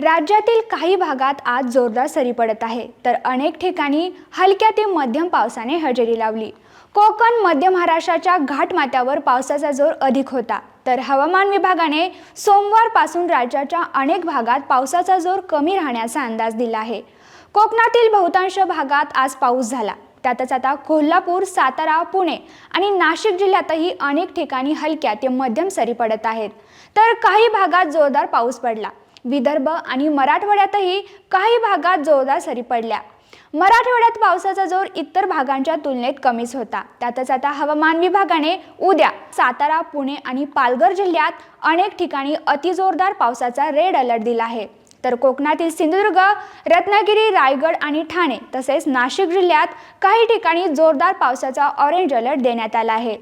राज्यातील काही भागात आज जोरदार सरी पडत आहे. तर अनेक ठिकाणी हलक्या ते मध्यम पावसाने हजेरी लावली. कोकण मध्य महाराष्ट्राच्या घाटमाथ्यावर पावसाचा जोर अधिक होता. तर हवामान विभागाने सोमवारपासून राज्याच्या अनेक भागात पावसाचा जोर कमी राहण्याचा अंदाज दिला आहे. कोकणातील बहुतांश भागात आज पाऊस झाला. त्यातच आता कोल्हापूर सातारा पुणे आणि नाशिक जिल्ह्यातही अनेक ठिकाणी हलक्या ते मध्यम सरी पडत आहेत. तर काही भागात जोरदार पाऊस पडला. विदर्भ आणि मराठवाड्यातही काही भागात जोरदार सरी पडल्या. मराठवाड्यात पावसाचा जोर इतर भागांच्या तुलनेत कमीच होता. त्यातच आता हवामान विभागाने उद्या सातारा पुणे आणि पालघर जिल्ह्यात अनेक ठिकाणी अतिजोरदार पावसाचा रेड अलर्ट दिला आहे. तर कोकणातील सिंधुदुर्ग रत्नागिरी रायगड आणि ठाणे तसेच नाशिक जिल्ह्यात काही ठिकाणी जोरदार पावसाचा ऑरेंज अलर्ट देण्यात आला आहे.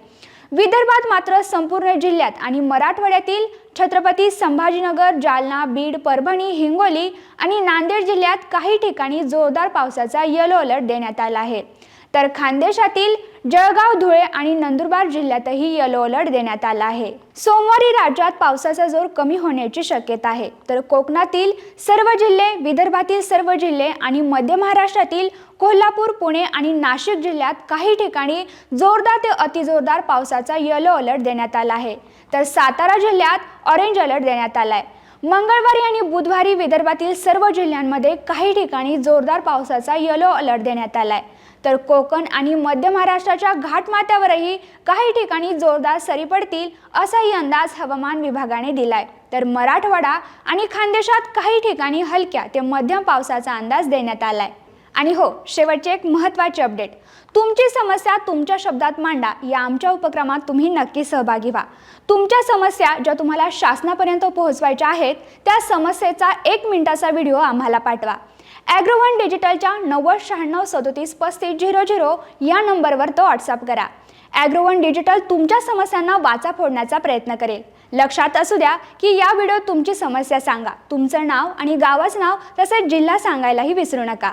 विदर्भात मात्र संपूर्ण जिल्ह्यात आणि मराठवाड्यातील छत्रपती संभाजीनगर जालना बीड परभणी हिंगोली आणि नांदेड जिल्ह्यात काही ठिकाणी जोरदार पावसाचा येलो अलर्ट देण्यात आला आहे. तर खानदेशातील जळगाव धुळे आणि नंदुरबार जिल्ह्यातही येलो अलर्ट देण्यात आला आहे. सोमवारी राज्यात पावसाचा जोर कमी होण्याची शक्यता आहे. तर कोकणातील सर्व जिल्हे विदर्भातील सर्व जिल्हे आणि मध्य महाराष्ट्रातील कोल्हापूर पुणे आणि नाशिक जिल्ह्यात काही ठिकाणी जोरदार ते अतिजोरदार पावसाचा येलो अलर्ट देण्यात आला आहे. तर सातारा जिल्ह्यात ऑरेंज अलर्ट देण्यात आला आहे मंगळवारी आणि बुधवारी विदर्भातील सर्व जिल्ह्यांमध्ये काही ठिकाणी जोरदार पावसाचा येलो अलर्ट देण्यात आला आहे तर कोकण आणि मध्य महाराष्ट्राच्या घाटमाथ्यावरही काही ठिकाणी जोरदार सरी पडतील असाही अंदाज हवामान विभागाने दिलाय. तर मराठवाडा आणि खानदेशात काही ठिकाणी हलक्या ते मध्यम पावसाचा अंदाज देण्यात आलाय. आणि हो शेवटचे एक महत्त्वाचे अपडेट. तुमची समस्या तुमच्या शब्दात मांडा. या आमच्या उपक्रमात तुम्ही नक्की सहभागी व्हा. तुमच्या समस्या ज्या तुम्हाला शासनापर्यंत पोहोचवायच्या आहेत त्या समस्येचा एक मिनिटाचा व्हिडिओ आम्हाला पाठवा. ॲग्रोवन डिजिटलच्या नव्वद शहाण्णव सदोतीस पस्तीस झिरो झिरो या नंबरवर तो व्हॉट्सअप करा. ॲग्रोवन डिजिटल तुमच्या समस्यांना वाचा फोडण्याचा प्रयत्न करेल. लक्षात असू द्या की या व्हिडिओत तुमची समस्या सांगा. तुमचं नाव आणि गावाचं नाव तसेच जिल्हा सांगायलाही विसरू नका.